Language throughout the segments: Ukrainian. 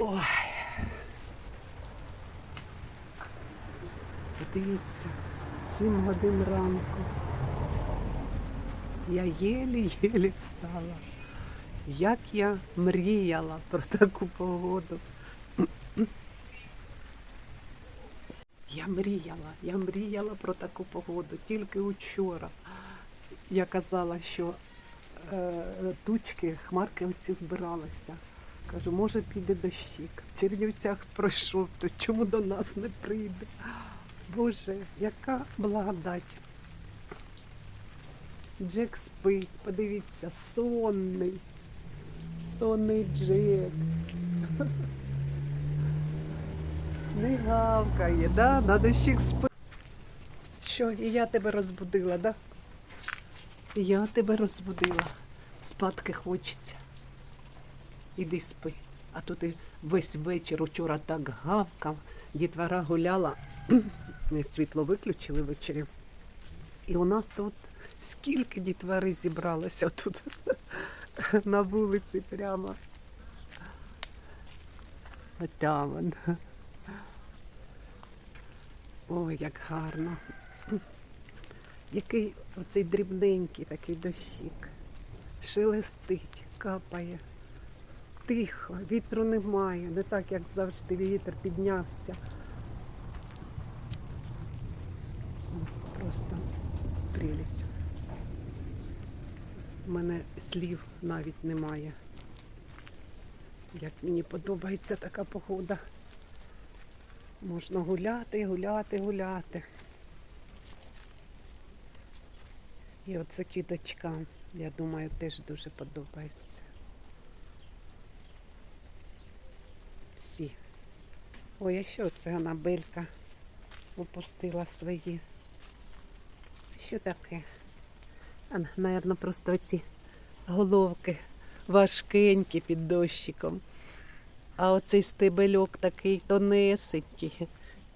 Ой. Подивіться, 7 годин ранку. Я єлі-єлі встала. Як я мріяла про таку погоду. Я мріяла, я мріяла про таку погоду. Тільки учора я казала, що е, тучки, хмарки оці збиралися. Кажу, може піде дощик. В Чернівцях пройшов, то чому до нас не прийде? Боже, яка благодать. Джек спить, подивіться, сонний. Сонний Джек. Не гавкає, да? На дощик спить. Що, і я тебе розбудила, да? Я тебе розбудила. Спадки хочеться. Іди спи. А то ти весь вечір учора так гавкав, дітвора гуляла, світло виключили ввечері. І у нас тут скільки дітвори зібралося тут на вулиці прямо. Отам. он. Ой, як гарно. Який оцей дрібненький такий дощик. Шелестить, капає. Тихо, вітру немає, не так, як завжди вітер піднявся. Просто прелість. У мене слів навіть немає. Як мені подобається така погода. Можна гуляти, гуляти, гуляти. І оце квіточкам, я думаю, теж дуже подобається. Всі. Ой, а що це Анабелька опустила свої? Що таке? А, Наверно, просто ці головки важкенькі під дощиком. А оцей стебельок такий тонесенький.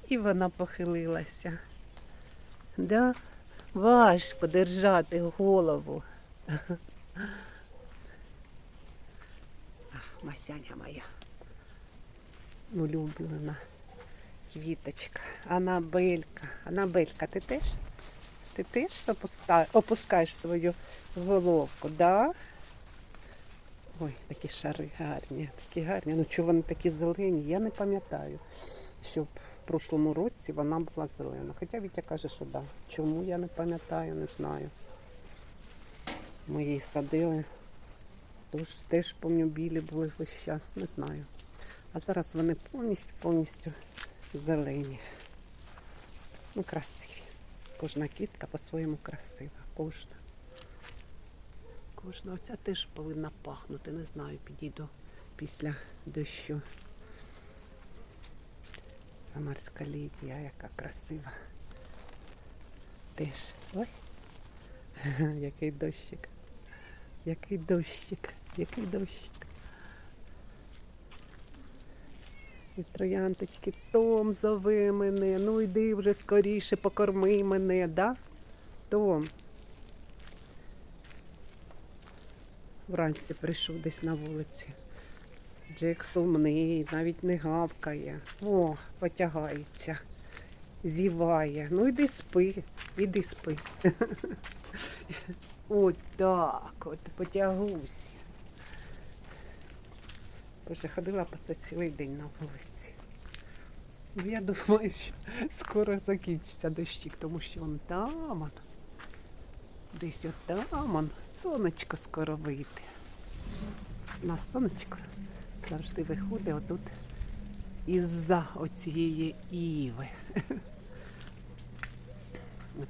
І вона похилилася. Да? Важко держати голову. Масяня моя. Улюблена квіточка. Анабелька. Анабелька, ти теж? Ти теж опускаєш свою головку, да? Ой, такі шари гарні, такі гарні. Ну чого вони такі зелені? Я не пам'ятаю, щоб в прошлому році вона була зелена. Хоча Вітя каже, що да. Чому я не пам'ятаю, не знаю. Ми її садили. Тож теж помню, білі були весь час, не знаю. А зараз вони повністю повністю зелені. Ну, красиві. Кожна квітка по-своєму красива. Кожна. Кожна. Оця теж повинна пахнути. Не знаю, підійду після дощу. Самарська лідія, яка красива. Теж. Ой. Який дощик. Який дощик. Який дощик. І троянточки, Том, зови мене, ну йди вже скоріше, покорми мене, да? Том. Вранці прийшов десь на вулиці. Джек сумний, навіть не гавкає. О, потягається, зіває. Ну йди спи, іди спи. От так, от потягуся. Боже, ходила по це цілий день на вулиці. Ну, я думаю, що скоро закінчиться дощик, тому що он там, он, десь отам, он, сонечко скоро вийде. На сонечко завжди виходить отут із-за оцієї іви.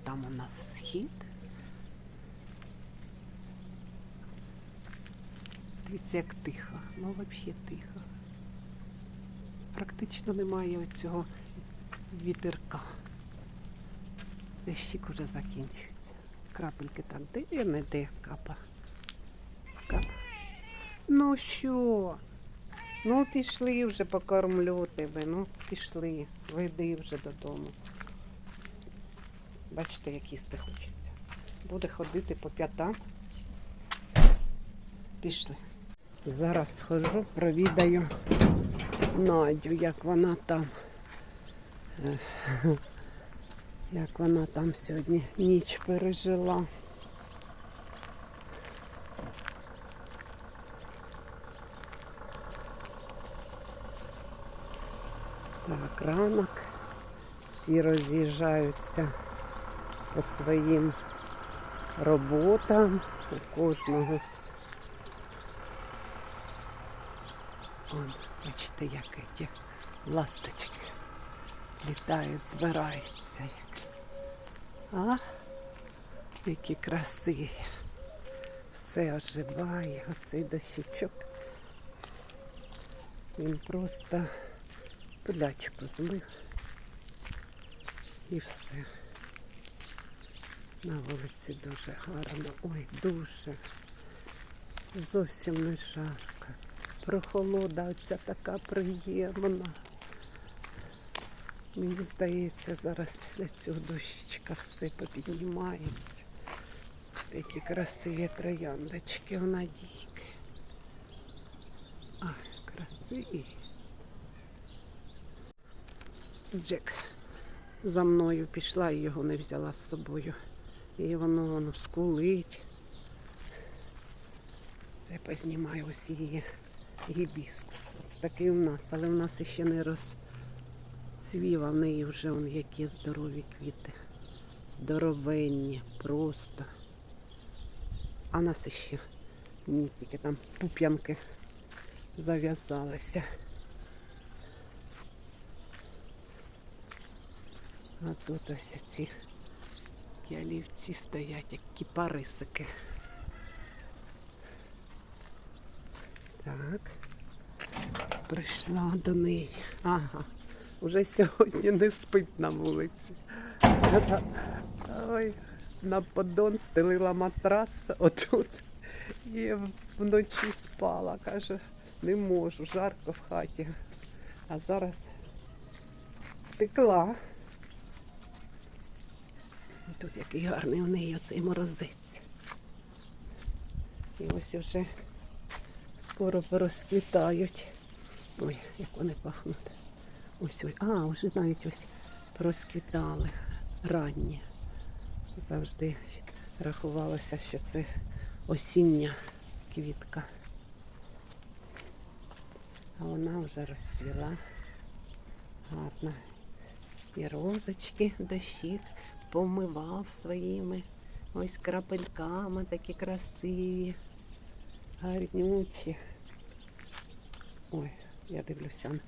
Там у нас схід. Дивіться, як тихо. Ну, взагалі тихо. Практично немає оцього вітерка. Дощик уже закінчується. Крапельки так де не де капа. Кап. Ну що? Ну пішли вже покормлю тебе. Ну пішли. Веди вже додому. Бачите, як їсти хочеться. Буде ходити по п'ятам. Пішли. Зараз схожу, провідаю Надю, як вона там. Як вона там сьогодні ніч пережила. Так, ранок. Всі роз'їжджаються по своїм роботам. У кожного. Он, бачите, як ті ласточки літають, збираються. А? Які красиві. Все оживає, оцей дощечок. Він просто пилячку змив. І все. На вулиці дуже гарно. Ой, дуже. Зовсім не жарко. Прохолода оця така приємна. Мені здається, зараз після цього дощечка все попіднімається. Які красиві трояндочки у Надійки. Ай, красиві. Джек за мною пішла і його не взяла з собою. І воно воно скулить. Це познімаю ось її гібіскус. Це такий у нас, але в нас ще не розцвіла. В неї вже он які здорові квіти. Здоровенні, просто. А в нас ще ні, тільки там пуп'янки зав'язалися. А тут ось ці ялівці стоять, як кіпарисики. Так. Прийшла до неї. Ага. Уже сьогодні не спить на вулиці. Ой, на поддон стелила матрас отут. І вночі спала. Каже, не можу, жарко в хаті. А зараз втекла. Тут який гарний у неї оцей морозець. І ось уже скоро порозквітають. Ой, як вони пахнуть. Ось ось. А, вже навіть ось порозквітали ранні. Завжди рахувалося, що це осіння квітка. А вона вже розцвіла. Гарна. І розочки, дощик помивав своїми ось крапельками такі красиві, гарнючі. Ой, я дивлюся,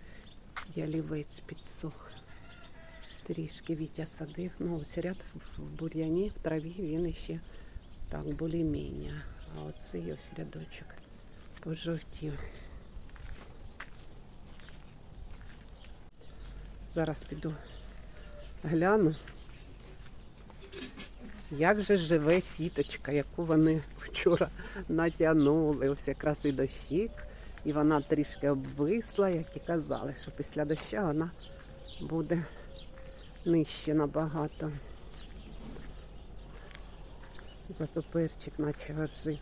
ялівець підсох. Трішки Вітя садив. Ну, ось ряд в бур'яні, в траві він іще так більш-менш. А оцей ось рядочок пожовтів. Зараз піду гляну, як же живе сіточка, яку вони вчора натягнули. Ось якраз і дощик, і вона трішки обвисла, як і казали, що після дощу вона буде нижче набагато. Зато перчик наче ожив.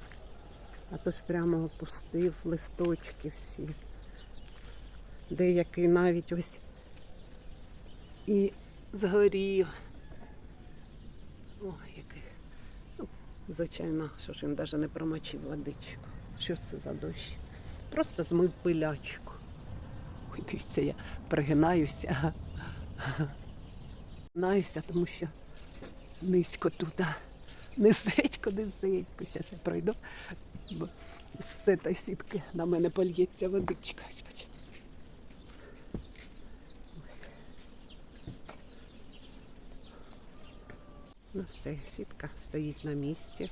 А то ж прямо опустив листочки всі. Деякий навіть ось і згорів. Ой, який. Ну, звичайно, що ж він навіть не промочив водичку. Що це за дощ? Просто змив пилячку. Ой, дивіться, я пригинаюся. Пригинаюся, тому що низько туди. Низенько, низенько. Зараз я пройду. Бо з цієї сітки на мене польється водичка. Ось. Ось. Ну все, сітка стоїть на місці.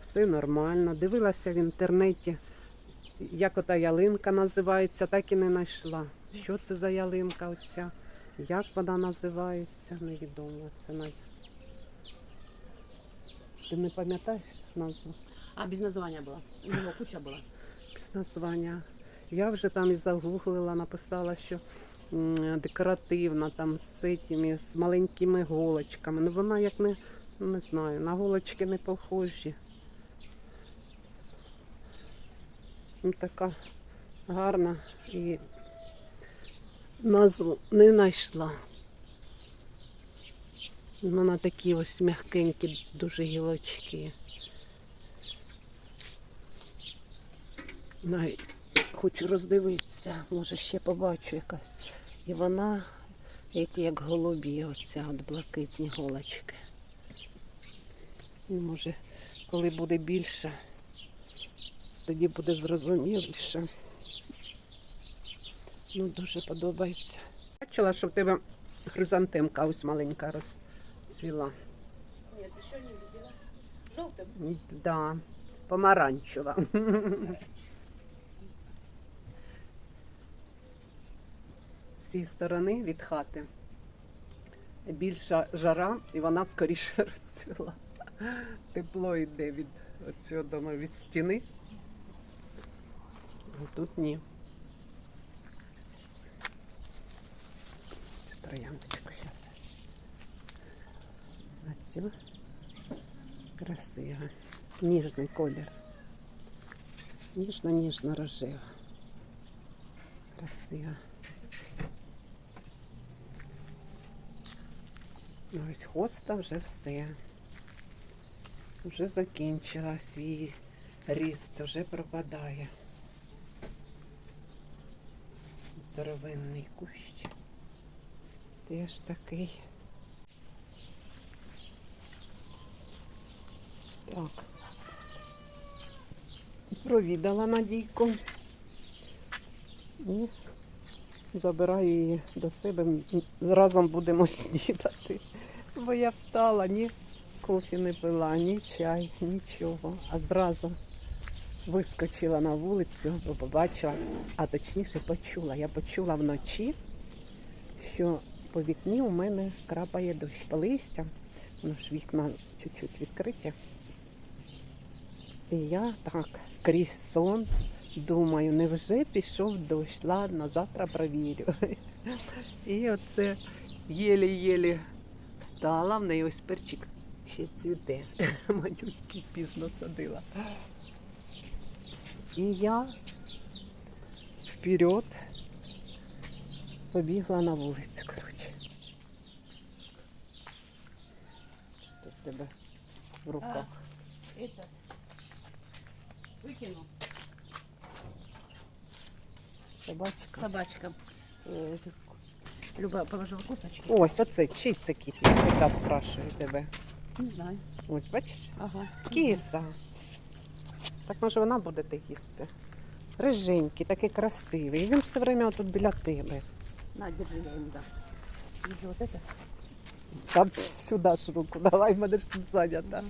Все нормально. Дивилася в інтернеті, як ота ялинка називається, так і не знайшла. Що це за ялинка оця? Як вона називається? Невідомо. Це най... Ти не пам'ятаєш назву? А, без названия было. У него куча была. Без названня. Я вже там і загуглила, написала, що декоративна, там з цими, з маленькими голочками. Ну вона як не, не знаю, на голочки не похожі. Ну, така гарна і назву не знайшла. Вона такі ось м'якенькі, дуже гілочки. Хочу роздивитися, може ще побачу якась. І вона, які як голубі, оця от блакитні голочки. Може, коли буде більше, тоді буде зрозуміліше. Ну, дуже подобається. Бачила, що в тебе хризантемка ось маленька розцвіла. Нет, еще не видела. Желтым. М, Да, помаранчева. З цієї сторони від хати більша жара, і вона скоріше розцвіла. Тепло йде від цього дому від стіни. А Тут ні. Трояндочку зараз. А цю красива. Ніжний колір. Ніжно-ніжно рожева. Красива. Ну, ось хоста вже все. Вже закінчила свій ріст, вже пропадає. Здоровенний кущ. Теж такий. Так. Провідала Надійку. І забираю її до себе. М, Разом будемо снідати. Бо я встала, ні кофі не пила, ні чай, нічого. А зразу вискочила на вулицю, бо побачила, а точніше почула. Я почула вночі, що по вікні у мене крапає дощ по листям. Ну ж вікна чуть-чуть відкриті. І я так крізь сон думаю, невже пішов дощ? Ладно, завтра провірю. І оце єлі-єлі встала, в неї ось перчик ще цвіте. Манюнький пізно садила. І я вперед побігла на вулицю, коротше. Що тут в тебе в руках? Этот. Выкину. Собачка. Собачка. Э, Люба положила косточки. Ось оце, чий це кіт? Я завжди спрашую тебе. Не знаю. Ось бачиш? Ага. Кіса. Так може вона буде те їсти. Риженький, такий красивий. Він все время тут біля тебе. На, держи, я ему дам. Держи вот это. Там сюди ж руку, давай, в мене ж тут зайнята.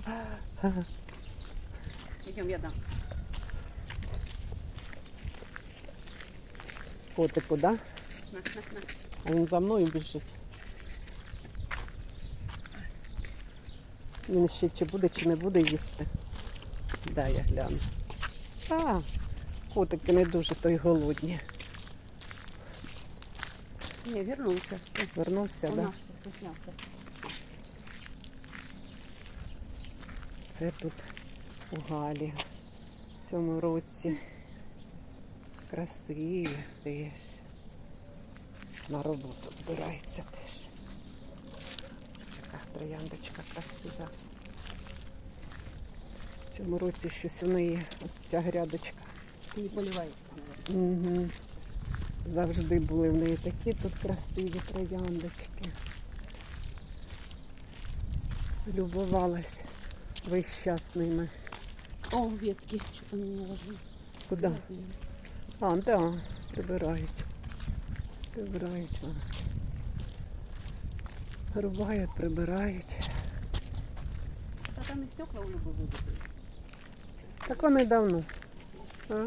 Идем, я дам. Котику, да? На, на, на. А він за мною біжить. Він ще чи буде, чи не буде їсти. Дай я гляну. А, котики не дуже то й голодні. Не, вернулся. Вернувся, Он так? Да? Це тут у Галі в цьому році. Красиві теж. На роботу збирається теж. Така трояндочка красива В цьому році щось у неї от ця грядочка. Не поливается, наверное. Угу. Завжди були в неї такі тут красиві трояндочки. Любувалась весь час ними. О, ветки. Что-то не наложили. Куди? А, да, прибирають. Прибирають вони. Рубають, прибирають. А там и стекла у Любы выбиты. Так вони давно. Ага.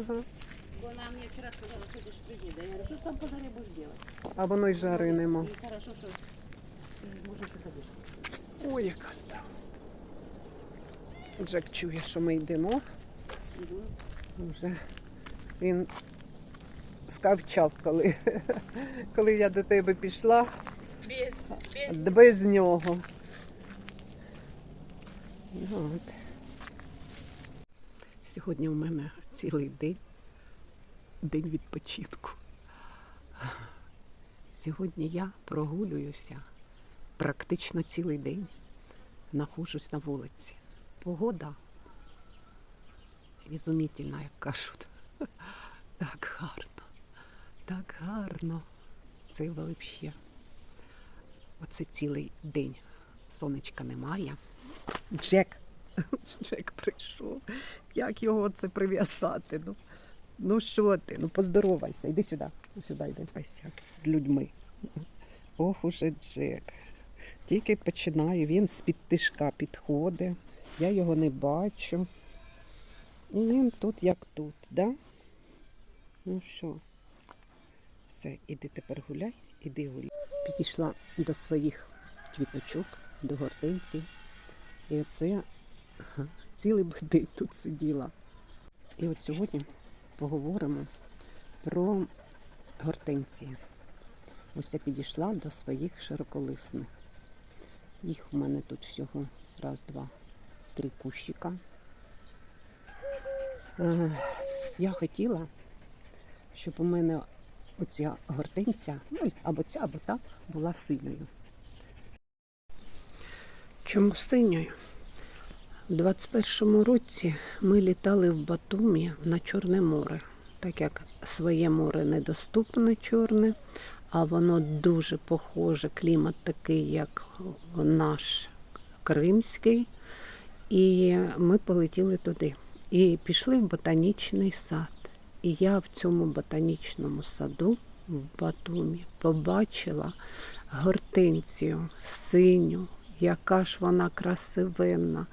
Она мне вчера сказала, идешь приди. Да я говорю, что там по заре будешь делать? А воно й жари нема. Хорошо, что ты можешь. Ой, яка стала. Джек чує, що ми йдемо. Мгм. Вже він скавчав, коли, коли я до тебе пішла, Без, без. без нього. Ну, От. Сьогодні у мене цілий день, день відпочинку. Сьогодні я прогулююся практично цілий день. Нахожусь на вулиці. Погода ізумітельна, як кажуть. Так гарно, так гарно. Це взагалі. Оце цілий день. Сонечка немає. Джек. Джек прийшов. Як його це прив'язати? Ну, ну що ти? Ну поздоровайся, йди сюди. Сюди йди присядь з людьми. Ох уже Джек. Тільки починаю, він з-під тишка підходить. Я його не бачу. І він тут як тут, да? Ну що? Все, іди тепер гуляй, іди гуляй. Підійшла до своїх квіточок, до гортинці. І оце цілий день тут сиділа. І от сьогодні поговоримо про гортенції. Ось я підійшла до своїх широколисних. Їх у мене тут всього раз, два, три кущика. Е, Я хотіла, щоб у мене оця гортенця, ну або ця, або та, була синьою. Чому синьою? У 21-му році ми літали в Батумі на Чорне море, так як своє море недоступне чорне, а воно дуже похоже, клімат такий, як наш Кримський. І ми полетіли туди. І пішли в ботанічний сад. І я в цьому ботанічному саду в Батумі побачила гортенцію синю, яка ж вона красивенна.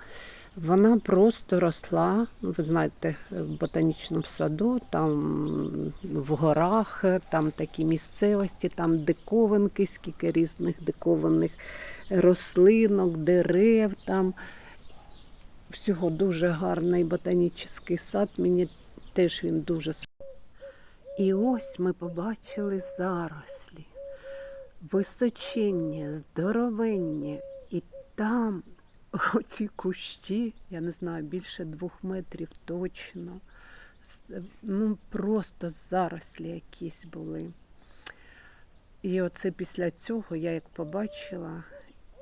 Вона просто росла, ви знаєте, в ботанічному саду, там в горах, там такі місцевості, там диковинки, скільки різних дикованих рослинок, дерев там. Всього дуже гарний ботанічний сад. Мені теж він дуже. І ось ми побачили зарослі, височенні, здоровенні, і там оці кущі, я не знаю, більше двох метрів точно. Ну, просто зарослі якісь були. І оце після цього я як побачила,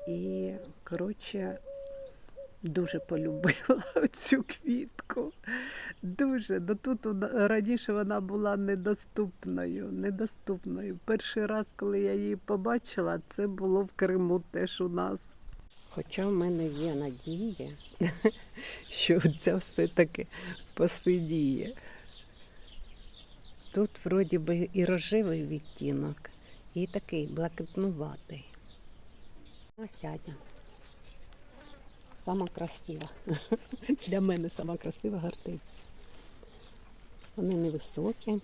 і, коротше, дуже полюбила цю квітку. Дуже. Ну, тут раніше вона була недоступною. недоступною. Перший раз, коли я її побачила, це було в Криму теж у нас. Хоча в мене є надія, що це все-таки посидіє. Тут вроді би і рожевий відтінок, і такий блакитнуватий. Осядня. Сама красива. Для мене сама красива гортиця. Вони невисокі,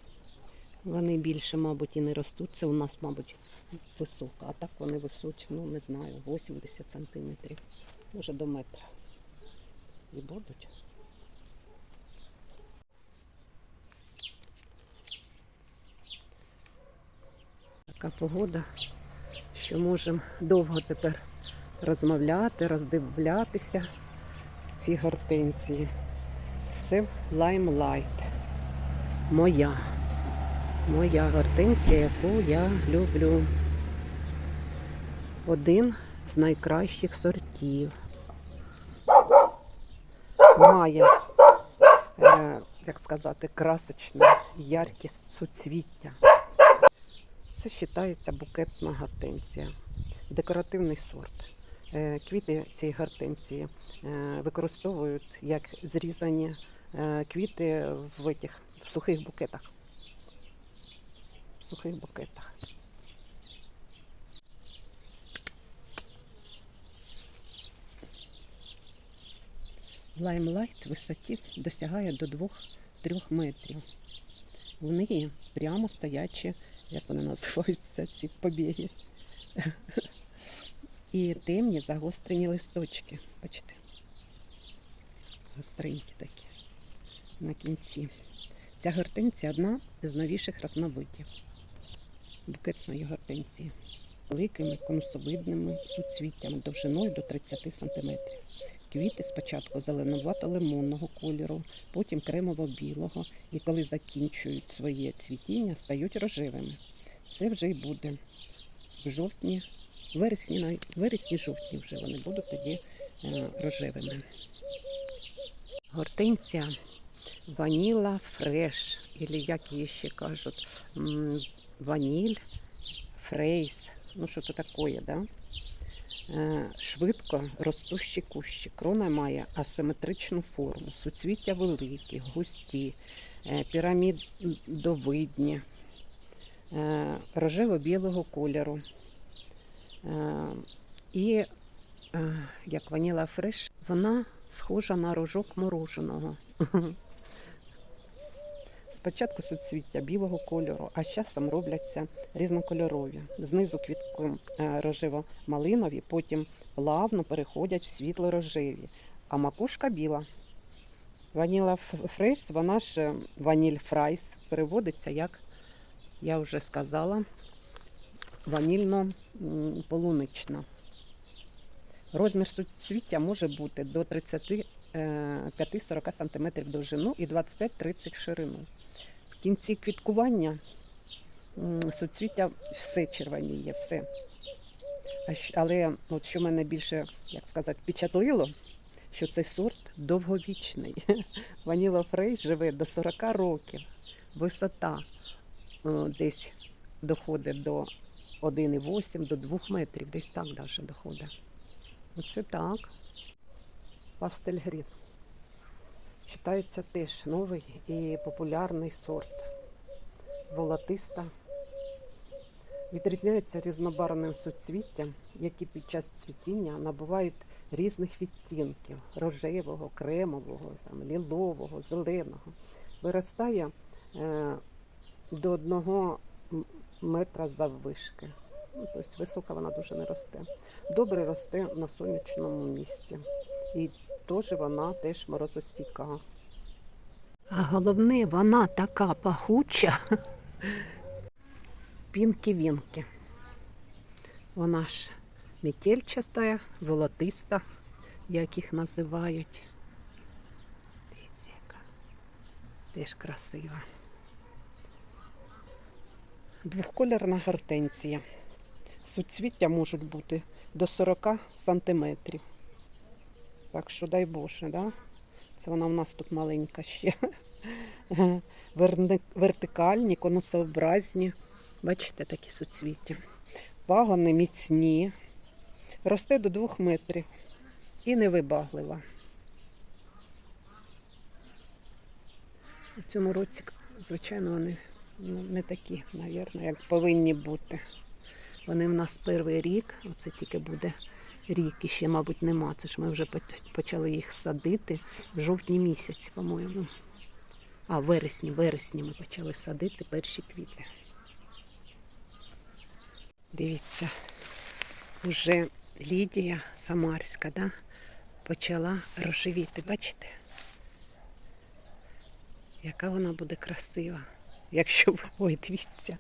вони більше, мабуть, і не ростуть. Це у нас, мабуть, висока, а так вони височі, ну не знаю, 80 сантиметрів, може до метра. І будуть. Така погода, що можемо довго тепер розмовляти, роздивлятися ці гортензії. Це лаймлайт. Моя. Моя гортензія, яку я люблю. Один з найкращих сортів. Має, е, як сказати, красочне, яркість суцвіття. Це вважається букетна гортензія, декоративний сорт. Е, Квіти цієї гортензії е, використовують як зрізані е, квіти в, этих, в сухих букетах. Сухих букетах. Лаймлайт висоті досягає до 2-3 метрів. В неї прямо стоячі, як вони називаються, ці побіги. І темні загострені листочки. Бачите? Гостренькі такі на кінці. Ця гортенція одна з новіших різновидів букетної гортенції. Великими конусовидними суцвіттями довжиною до 30 см. Квіти спочатку зеленувато-лимонного кольору, потім кремово-білого і коли закінчують своє цвітіння, стають рожевими. це вже й буде в жовтні, вересні, вересні жовтні вже вони будуть тоді е, рожевими. Гортенція ваніла фреш, або як її ще кажуть, ваніль, фрейс, ну що це таке, да? Е, Швидко ростущі кущі. Крона має асиметричну форму, суцвіття великі, густі, е, пірамідовидні, е, рожево-білого кольору. І як ваніла фреш, вона схожа на рожок мороженого. Спочатку суцвіття білого кольору, а з часом робляться різнокольорові. Знизу квітку е, рожево-малинові, потім плавно переходять в світло-рожеві, а макушка біла. Ваніла фрейс, вона ж е, ваніль фрайс, переводиться, як я вже сказала, ванільно-полунична. Розмір суцвіття може бути до 35-40 см довжину і 25-30 в ширину. В кінці квіткування суцвіття все червоніє, все. Але от що мене більше, як сказати, впечатлило, що цей сорт довговічний. Ваніла Фрейс живе до 40 років. Висота е, десь доходить до 1,8 до 2 метрів, десь так навіть доходить. Оце так. Пастель грін. Читається теж новий і популярний сорт. Волотиста. Відрізняється різнобарвним суцвіттям, які під час цвітіння набувають різних відтінків рожевого, кремового, там, лілового, зеленого. Виростає е, до одного метра заввишки. Ну, тобто висока вона дуже не росте. Добре росте на сонячному місці. І теж вона теж морозостійка. А головне, вона така пахуча. Пінки-вінки. Вона ж метельчаста, волотиста, як їх називають. Дивіться, яка теж красива. Двохкольорна гортенція. Суцвіття можуть бути до 40 сантиметрів. Так що дай Боже, да? Це вона в нас тут маленька ще. Вертикальні, конусообразні. Бачите, такі суцвіття. Пагони міцні. Росте до 2 метрів і невибаглива. У цьому році, звичайно, вони ну, не такі, мабуть, як повинні бути. Вони в нас перший рік, оце тільки буде рік, і ще, мабуть, нема. Це ж ми вже почали їх садити в жовтні місяці, по-моєму. А, вересні, вересні ми почали садити перші квіти. Дивіться, вже Лідія Самарська, да, почала рожевіти. Бачите? Яка вона буде красива. Якщо ви... Ой, дивіться,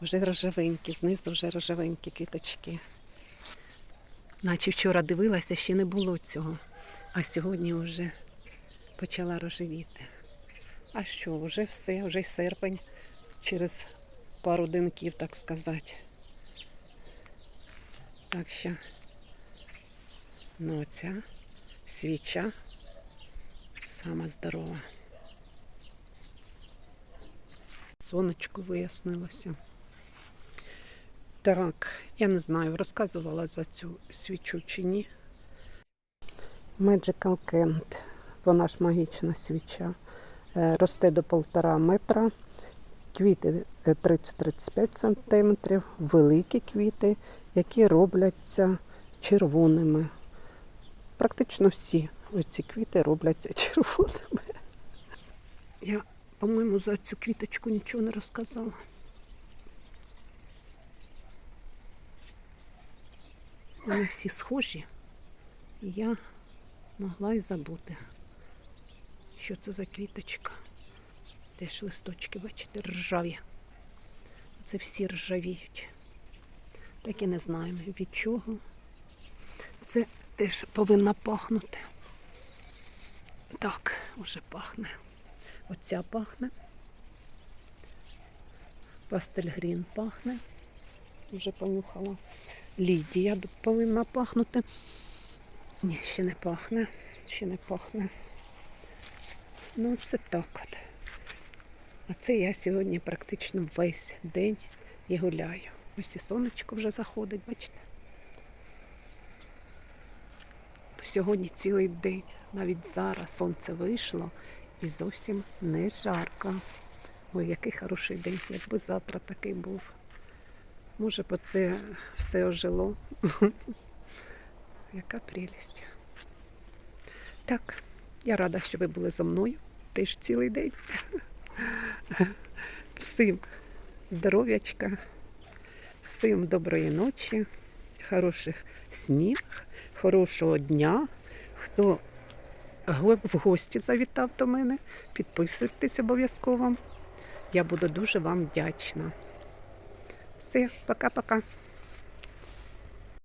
вже рожевенькі, знизу вже рожевенькі квіточки. Наче вчора дивилася, ще не було цього. А сьогодні вже почала рожевіти. А що, вже все, вже серпень через пару денків, так сказати. Так що, ну ця свіча сама здорова. Сонечко вияснилося. Так, я не знаю, розказувала за цю свічу чи ні. Magical Kent. Вона ж магічна свіча. Е, Росте до полтора метра. Квіти е, 30-35 сантиметрів, великі квіти, які робляться червоними. Практично всі оці квіти робляться червоними. Я, по-моєму, за цю квіточку нічого не розказала. Вони всі схожі. І я могла й забути, що це за квіточка. Теж листочки, бачите, ржаві. Це всі ржавіють. Так і не знаємо від чого. Це теж повинна пахнути. Так, уже пахне. Оця пахне. Пастель грін пахне. Вже понюхала. Лідія повинна пахнути. Ні, ще не пахне. Ще не пахне. Ну, це так от. А це я сьогодні практично весь день і гуляю. Ось і сонечко вже заходить, бачите? Сьогодні цілий день, навіть зараз сонце вийшло і зовсім не жарко. Ой, який хороший день, якби завтра такий був. Може, б це все ожило. Яка прелість. Так, я рада, що ви були зо мною теж цілий день. Всім здоров'ячка, всім доброї ночі, хороших снів, хорошого дня. Хто в гості завітав до мене, підписуйтесь обов'язково. Я буду дуже вам вдячна. Все, пока-пока.